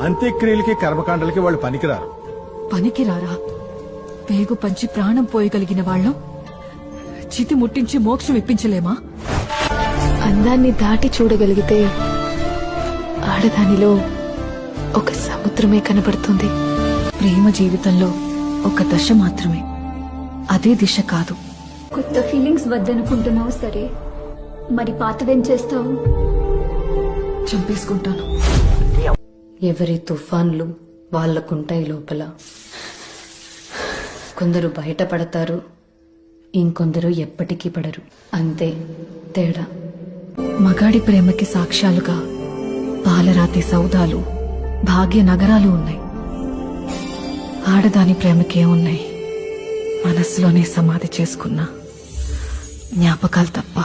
అంత్యక్రియలకి కర్మకాండలకి వాళ్ళు పనికిరారు. పనికిరారా? పేగు పంచి ప్రాణం పోయగలిగిన వాళ్ళం? చితి ముట్టించి మోక్షం ఇప్పించలేమా? అందాన్ని దాటి చూడగలిగితే ఆడదానిలో ఒక సముద్రమే కనబడుతుంది. ప్రేమ జీవితంలో ఒక దశ మాత్రమే. అదే దిశ కాదు. కొత్త ఫీలింగ్స్ వద్దనుకుంటున్నావు సరే. మరి పాతవేం చేస్తావు? చంపేసుకుంటాను. ఎవరి తుఫాన్లు వాళ్ళకుంటాయి లోపల? కొందరు బయటపడతారు ఇంకొందరు ఎప్పటికీ పడరు. అంతే తేడా. మగాడి ప్రేమకి సాక్ష్యాలుగా పాలరాతి సౌదాలు భాగ్య నగరాలు ఉన్నాయి. ఆడదాని ప్రేమకేమున్నాయి మనసులోనే సమాధి చేసుకున్న జ్ఞాపకాలు తప్ప.